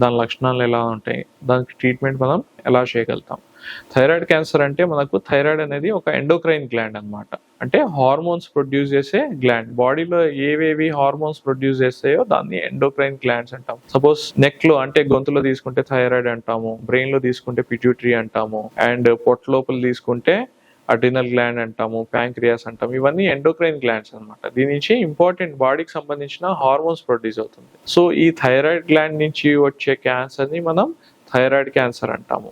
దాని లక్షణాలు ఎలా ఉంటాయి దానికి ట్రీట్మెంట్ మనం ఎలా చేయగలుగుతాం. థైరాయిడ్ క్యాన్సర్ అంటే మనకు థైరాయిడ్ అనేది ఒక ఎండోక్రైన్ గ్లాండ్ అనమాట అంటే హార్మోన్స్ ప్రొడ్యూస్ చేసే గ్లాండ్ బాడీలో ఏవేవి హార్మోన్స్ ప్రొడ్యూస్ చేస్తాయో దాన్ని ఎండోక్రైన్ గ్లాండ్స్ అంటాం. సపోజ్ నెక్లో అంటే గొంతులో తీసుకుంటే థైరాయిడ్ అంటాము బ్రెయిన్లో తీసుకుంటే పిట్యూటరీ అంటాము అండ్ పొట్ట లోపల తీసుకుంటే అడ్రినల్ గ్లాండ్ అంటాము ప్యాంక్రియాస్ అంటాము ఇవన్నీ ఎండోక్రైన్ గ్లాండ్స్ అనమాట దీని నుంచి ఇంపార్టెంట్ బాడీకి సంబంధించిన హార్మోన్స్ ప్రొడ్యూస్ అవుతుంది. సో ఈ థైరాయిడ్ గ్లాండ్ నుంచి వచ్చే క్యాన్సర్ని మనం థైరాయిడ్ క్యాన్సర్ అంటాము.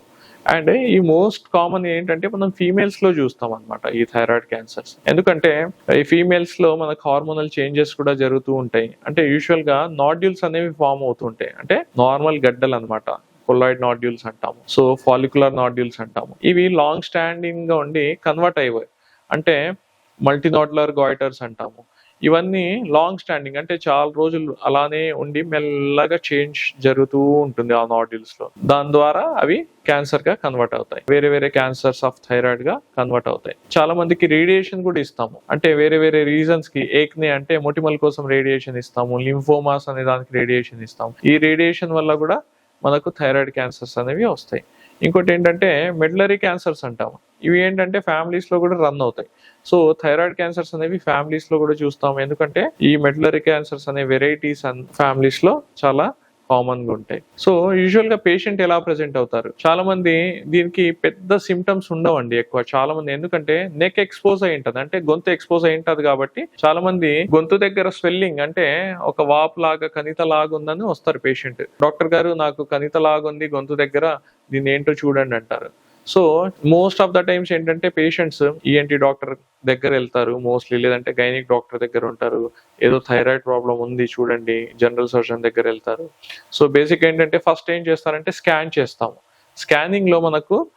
అండ్ ఈ మోస్ట్ కామన్ ఏంటంటే మనం ఫీమేల్స్లో చూస్తాం అనమాట ఈ థైరాయిడ్ క్యాన్సర్స్. ఎందుకంటే ఈ ఫీమేల్స్లో మనకు హార్మోనల్ చేంజెస్ కూడా జరుగుతూ ఉంటాయి. అంటే యూజువల్గా నాడ్యూల్స్ అనేవి ఫామ్ అవుతుంటాయి అంటే నార్మల్ గడ్డలు అనమాట కొల్లాయిడ్ నాడ్యూల్స్ అంటాము. సో ఫాలికులర్ నాడ్యూల్స్ అంటాము. ఇవి లాంగ్ స్టాండింగ్గా ఉండి కన్వర్ట్ అయిపోయి అంటే మల్టీనాడ్యులర్ గాయిటర్స్ అంటాము. ఇవన్నీ లాంగ్ స్టాండింగ్ అంటే చాలా రోజులు అలానే ఉండి మెల్లగా చేంజ్ జరుగుతూ ఉంటుంది ఆ నాడ్యూల్స్లో. దాని ద్వారా అవి క్యాన్సర్గా కన్వర్ట్ అవుతాయి. వేరే వేరే క్యాన్సర్స్ ఆఫ్ థైరాయిడ్గా కన్వర్ట్ అవుతాయి. చాలా మందికి రేడియేషన్ కూడా ఇస్తాము. అంటే వేరే వేరే రీజన్స్కి ఏక్ని అంటే మొటిమల్ కోసం రేడియేషన్ ఇస్తాము లింఫోమాస్ అనే దానికి రేడియేషన్ ఇస్తాము. ఈ రేడియేషన్ వల్ల కూడా మనకు థైరాయిడ్ క్యాన్సర్స్ అనేవి వస్తాయి. ఇంకోటి ఏంటంటే మెడ్లరీ క్యాన్సర్స్ అంటాము. ఇవి ఏంటంటే ఫ్యామిలీస్లో కూడా రన్ అవుతాయి. సో థైరాయిడ్ క్యాన్సర్స్ అనేవి ఫ్యామిలీస్లో కూడా చూస్తాము. ఎందుకంటే ఈ మెడ్లరీ క్యాన్సర్స్ అనే వెరైటీస్ అన్ ఫ్యామిలీస్లో చాలా కామన్గా ఉంటాయి. సో యూజువల్గా పేషెంట్ ఎలా ప్రెజెంట్ అవుతారు? చాలా మంది దీనికి పెద్ద సిమ్టమ్స్ ఉండవండి ఎక్కువ. చాలా మంది ఎందుకంటే నెక్ ఎక్స్పోజ్ అయి ఉంటది. అంటే గొంతు ఎక్స్పోజ్ అయి ఉంటది కాబట్టి చాలా మంది గొంతు దగ్గర స్వెల్లింగ్ అంటే ఒక వాపు లాగా కణిత లాగా ఉందని వస్తారు పేషెంట్ డాక్టర్ గారు నాకు కణిత లాగా ఉంది గొంతు దగ్గర దీన్ని ఏంటో చూడండి అంటారు. So most of the times ఏంటంటే పేషెంట్స్ ఈఎన్టీ డాక్టర్ దగ్గర వెళ్తారు. మోస్ట్లీ లేదంటే గైనిక్ డాక్టర్ దగ్గర ఉంటారు. ఏదో థైరాయిడ్ ప్రాబ్లం ఉంది చూడండి జనరల్ సర్జన్ దగ్గర వెళ్తారు. సో బేసిక్ ఏంటంటే ఫస్ట్ ఏం చేస్తారంటే స్కాన్ చేస్తాము. స్కానింగ్లో మనకు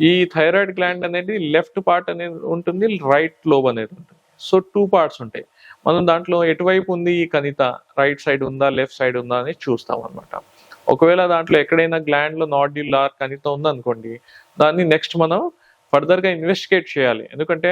ఈ థైరాయిడ్ గ్లాండ్ అనేది లెఫ్ట్ పార్ట్ అనేది ఉంటుంది రైట్ లోబ్ అనేది ఉంటుంది. సో టూ పార్ట్స్ ఉంటాయి. మనం దాంట్లో ఎటువైపు ఉంది ఈ కణిత? రైట్ సైడ్ ఉందా? లెఫ్ట్ సైడ్ ఉందా? అని చూస్తాం అనమాట ఒకవేళ దాంట్లో ఎక్కడైనా గ్లాండ్లో నాడ్యూల్ ఆర్ కణిత ఉందనుకోండి దాన్ని నెక్స్ట్ మనం ఫర్దర్గా ఇన్వెస్టిగేట్ చేయాలి. ఎందుకంటే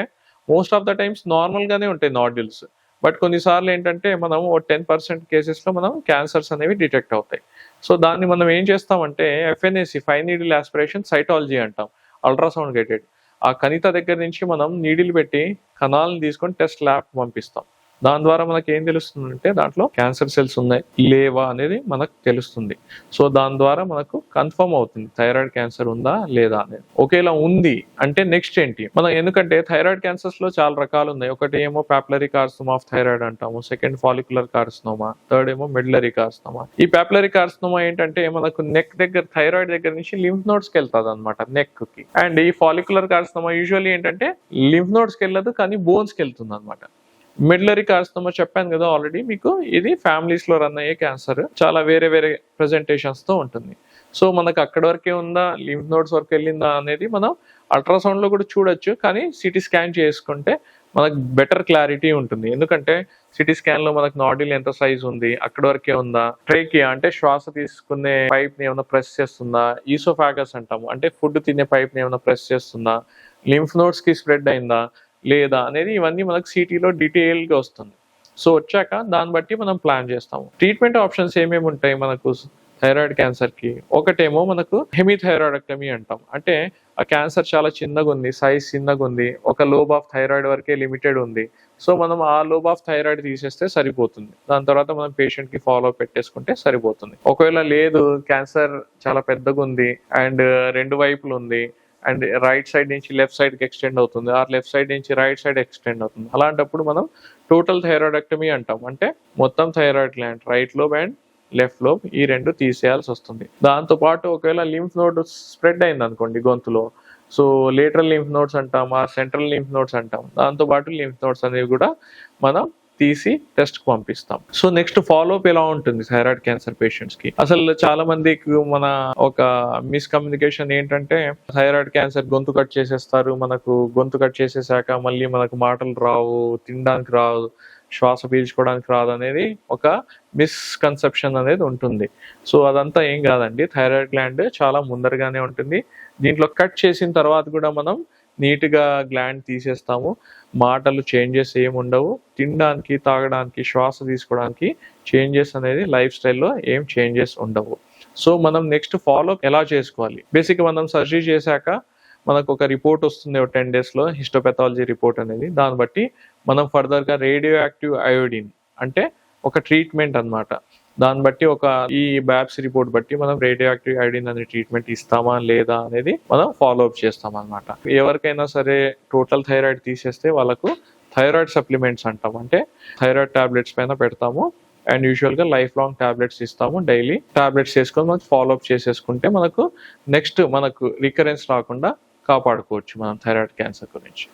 most of the times normal గానే ఉంటాయి నాడ్యూల్స్ బట్ కొన్నిసార్లు ఏంటంటే మనం ఓ టెన్ పర్సెంట్ కేసెస్లో మనం క్యాన్సర్స్ అనేవి డిటెక్ట్ అవుతాయి. సో దాన్ని మనం ఏం చేస్తామంటే FNAC fine needle aspiration cytology అంటాం అల్ట్రాసౌండ్ గైడెడ్ ఆ కణిత దగ్గర నుంచి మనం నీడిల్ పెట్టి కణాలను తీసుకొని టెస్ట్ ల్యాబ్ పంపిస్తాం. దాని ద్వారా మనకి ఏం తెలుస్తుందంటే దాంట్లో క్యాన్సర్ సెల్స్ ఉన్నాయి. లేవా అనేది మనకు తెలుస్తుంది. సో దాని ద్వారా మనకు కన్ఫర్మ్ అవుతుంది థైరాయిడ్ క్యాన్సర్ ఉందా లేదా అనేది. ఒకేలా ఉంది అంటే నెక్స్ట్ ఏంటి? మనం ఎందుకంటే థైరాయిడ్ క్యాన్సర్స్లో చాలా రకాలు ఉన్నాయి. ఒకటి ఏమో పాపులరీ కార్సినోమా ఆఫ్ థైరాయిడ్ అంటాము. Second follicular carcinoma. థర్డ్ ఏమో మెడ్లరీ కార్సినోమా. ఈ పాపులరీ కార్సినోమా ఏంటంటే మనకు నెక్ దగ్గర థైరాయిడ్ దగ్గర నుంచి లింఫ్ నోడ్స్కి వెళ్తుంది అనమాట నెక్కి. అండ్ ఈ ఫాలిక్యులర్ కార్సినోమా యూజువల్లీ ఏంటంటే లింఫ్ నోడ్స్కి వెళ్ళదు కానీ బోన్స్కి వెళ్తుంది అనమాట మిడిలరీ కార్సినోమా చెప్పాను కదా ఆల్రెడీ మీకు ఇది ఫ్యామిలీస్లో రన్ అయ్యే క్యాన్సర్ చాలా వేరే వేరే ప్రెజెంటేషన్స్తో ఉంటుంది. సో మనకు అక్కడ వరకే ఉందా లింఫ్ నోడ్స్ వరకు వెళ్ళిందా అనేది మనం అల్ట్రాసౌండ్లో కూడా చూడొచ్చు కానీ సిటీ స్కాన్ చేసుకుంటే మనకు బెటర్ క్లారిటీ ఉంటుంది. ఎందుకంటే సిటీ స్కాన్లో మనకు నాడిల్ ఎంత సైజ్ ఉంది అక్కడ వరకే ఉందా ట్రేకియా అంటే శ్వాస తీసుకునే పైప్ని ఏమైనా ప్రెస్ చేస్తుందా ఈసోఫాగస్ అంటాము. అంటే ఫుడ్ తినే పైప్ని ఏమైనా ప్రెస్ చేస్తుందా లింఫ్ నోట్స్కి స్ప్రెడ్ అయిందా లేదా అనేది ఇవన్నీ మనకు సిటీలో డీటెయిల్గా వస్తుంది. సో వచ్చాక దాన్ని బట్టి మనం ప్లాన్ చేస్తాము. ట్రీట్మెంట్ ఆప్షన్స్ ఏమేమి ఉంటాయి మనకు? థైరాయిడ్ క్యాన్సర్కి. ఒకటేమో మనకు హెమీథైరాయిడక్టమీ అంటాం. అంటే ఆ క్యాన్సర్ చాలా చిన్నగా ఉంది సైజ్ చిన్నగా ఉంది ఒక లోబ్ ఆఫ్ థైరాయిడ్ వరకే లిమిటెడ్ ఉంది. సో మనం ఆ లోబ్ ఆఫ్ థైరాయిడ్ తీసేస్తే సరిపోతుంది. దాని తర్వాత మనం పేషెంట్కి ఫాలో పెట్టేసుకుంటే సరిపోతుంది. ఒకవేళ లేదు క్యాన్సర్ చాలా పెద్దగా ఉంది అండ్ రెండు వైపులు ఉంది అండ్ రైట్ సైడ్ నుంచి లెఫ్ట్ సైడ్కి ఎక్స్టెండ్ అవుతుంది. ఆ లెఫ్ట్ సైడ్ నుంచి రైట్ సైడ్ ఎక్స్టెండ్ అవుతుంది. అలాంటప్పుడు మనం టోటల్ థైరాయిడక్టమీ అంటాం. అంటే మొత్తం thyroid gland right lobe and left lobe ఈ రెండు తీసేయాల్సి వస్తుంది. దాంతో పాటు ఒకవేళ లింఫ్ నోడ్ స్ప్రెడ్ అయింది అనుకోండి గొంతులో. సో లేటరల్ లింఫ్ నోడ్స్ అంటాం ఆ సెంట్రల్ లింఫ్ నోడ్స్ అంటాం. దాంతో పాటు లింఫ్ నోడ్స్ అనేవి కూడా మనం తీసి టెస్ట్ పంపిస్తాం. సో నెక్స్ట్ ఫాలోఅప్ ఎలా ఉంటుంది థైరాయిడ్ క్యాన్సర్ పేషెంట్స్కి? అసలు చాలా మందికి మన ఒక మిస్కమ్యూనికేషన్ ఏంటంటే థైరాయిడ్ క్యాన్సర్ గొంతు కట్ చేసేస్తారు మనకు గొంతు కట్ చేసేసాక మళ్ళీ మనకు మాటలు రావు తినడానికి రావు శ్వాస పీల్చుకోవడానికి రాదు అనేది ఒక మిస్కన్సెప్షన్ అనేది ఉంటుంది. సో అదంతా ఏం కాదండి. థైరాయిడ్ గ్లాండ్ చాలా ముందరగానే ఉంటుంది. దీంట్లో కట్ చేసిన తర్వాత కూడా మనం నీట్గా గ్లాండ్ తీసేస్తాము. మాటలు చేంజెస్ ఏమి ఉండవు. తినడానికి తాగడానికి శ్వాస తీసుకోవడానికి చేంజెస్ అనేది లైఫ్ స్టైల్లో ఏం చేంజెస్ ఉండవు. సో మనం నెక్స్ట్ ఫాలో ఎలా చేసుకోవాలి? బేసిక్ మనం సర్జరీ చేశాక మనకు ఒక రిపోర్ట్ వస్తుంది ఒక టెన్ డేస్లో హిస్టోపెథాలజీ రిపోర్ట్ అనేది. దాన్ని బట్టి మనం ఫర్దర్గా రేడియో యాక్టివ్ అయోడిన్ అంటే ఒక ట్రీట్మెంట్ అన్నమాట. దాన్ని బట్టి ఒక ఈ బ్యాప్స్ రిపోర్ట్ బట్టి మనం రేడియో యాక్టివ్ ఐడిన్ అనే ట్రీట్మెంట్ ఇస్తామా లేదా అనేది మనం ఫాలో అప్ చేస్తాం అనమాట ఎవరికైనా సరే టోటల్ థైరాయిడ్ తీసేస్తే వాళ్ళకు థైరాయిడ్ సప్లిమెంట్స్ అంటాం. అంటే థైరాయిడ్ టాబ్లెట్స్ పైన పెడతాము. అండ్ యూజువల్గా లైఫ్ లాంగ్ టాబ్లెట్స్ ఇస్తాము డైలీ టాబ్లెట్స్ వేసుకొని మనం ఫాలో అప్ చేసేసుకుంటే మనకు నెక్స్ట్ మనకు రికరెన్స్ రాకుండా కాపాడుకోవచ్చు మనం థైరాయిడ్ క్యాన్సర్ గురించి.